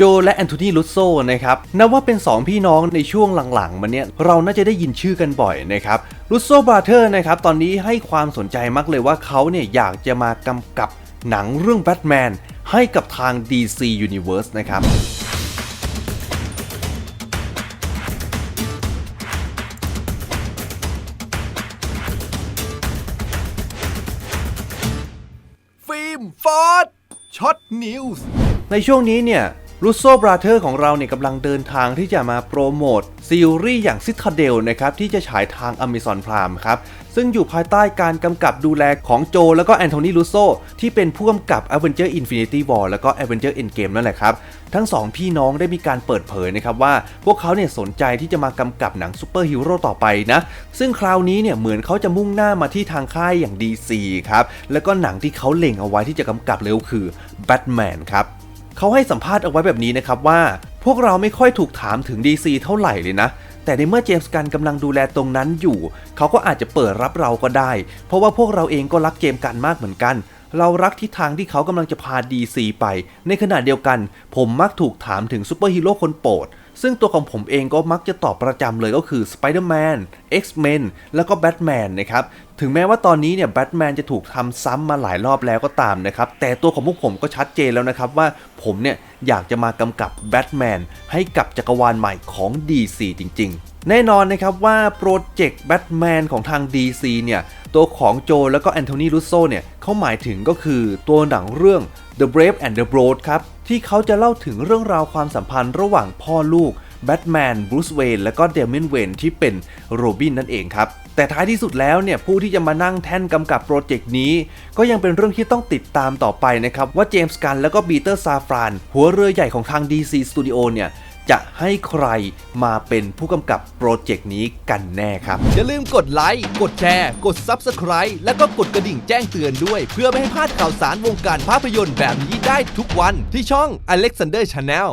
โจและแอนโทนีลุสโซนะครับนับว่าเป็น 2 พี่น้องในช่วงหลังๆมาเนี้ยเราน่าจะได้ยินชื่อกันบ่อยนะครับลุสโซบราเธอร์นะครับตอนนี้ให้ความสนใจมากเลยว่าเขาเนี่ยอยากจะมากำกับหนังเรื่องแบทแมนให้กับทาง DC Universe นะครับฟิล์มฟอร์ดช็อตนิวส์ในช่วงนี้เนี่ย รูโซบราเธอร์ของเราเนี่ยกำลังเดินทางที่จะมาโปรโมทซีรีส์อย่าง Citadel นะครับที่จะฉายทาง Amazon Prime ครับซึ่งอยู่ภายใต้การกำกับดูแลของโจ แล้วก็แอนโทนีรูโซที่เป็นผู้กำกับ Avenger Infinity War แล้วก็ Avenger Endgame นั่นแหละครับ ทั้งสองพี่น้องได้มีการเปิดเผยนะครับว่าพวกเขาเนี่ยสนใจที่จะมากำกับหนังซูเปอร์ฮีโร่ต่อไปนะ ซึ่งคราวนี้เนี่ยเหมือนเขาจะมุ่งหน้ามาที่ทางค่ายอย่าง DC ครับแล้วก็หนังที่เขาเล็งเอาไว้ที่จะกำกับเลยก็คือ Batman ครับ เขาให้สัมภาษณ์เอาไว้แบบนี้นะครับว่า พวกเราไม่ค่อยถูกถามถึง DC เท่าไหร่เลยนะ แต่ในเมื่อเจมส์กันกำลังดูแลตรงนั้นอยู่ เขาก็อาจจะเปิดรับเราก็ได้ เพราะว่าพวกเราเองก็รักเจมส์กันมากเหมือนกัน เรารักทิศทางที่เขากำลังจะพา DC ไป ในขณะเดียวกัน ผมมักถูกถามถึงซูเปอร์ฮีโร่คนโปรด ซึ่งตัวของผมเองก็มักจะตอบประจำเลยก็คือ Spider-Man X-Men แล้วก็ Batman นะครับ ถึงแม้ว่าตอนนี้เนี่ยแบทแมนจะถูกทำซ้ำมาหลายรอบแล้วก็ตามนะครับ แต่ตัวของพวกผมก็ชัดเจนแล้วนะครับว่าผมเนี่ยอยากจะมากำกับแบทแมนให้กับจักรวาลใหม่ของ DC จริง ๆ แน่นอนนะครับว่าโปรเจกต์แบทแมนของทาง DC เนี่ยตัวของโจแล้วก็แอนโทนีรูโซเนี่ยเขาหมายถึงก็คือตัวหนังเรื่อง The Brave and the Bold ครับ ที่เขาจะเล่าถึงเรื่องราวความสัมพันธ์ระหว่างพ่อลูกแบทแมนบรูซเวนและก็เดมินเวนที่เป็นโรบินนั่นเองครับ แต่ท้ายที่สุดแล้วเนี่ย ผู้ที่จะมานั่งแท่นกำกับโปรเจกต์นี้ ก็ยังเป็นเรื่องที่ต้องติดตามต่อไปนะครับ ว่าเจมส์กันแล้วก็บีเตอร์ซาฟราน หัวเรือใหญ่ของทาง DC Studio เนี่ย จะให้ใครมาเป็นผู้กำกับโปรเจกต์นี้กันแน่ครับ อย่าลืมกดไลค์ กดแชร์ กด Subscribe แล้วก็กดกระดิ่งแจ้งเตือนด้วย เพื่อไม่ให้พลาดข่าวสารวงการภาพยนตร์แบบนี้ได้ทุกวันที่ช่อง Alexander Channel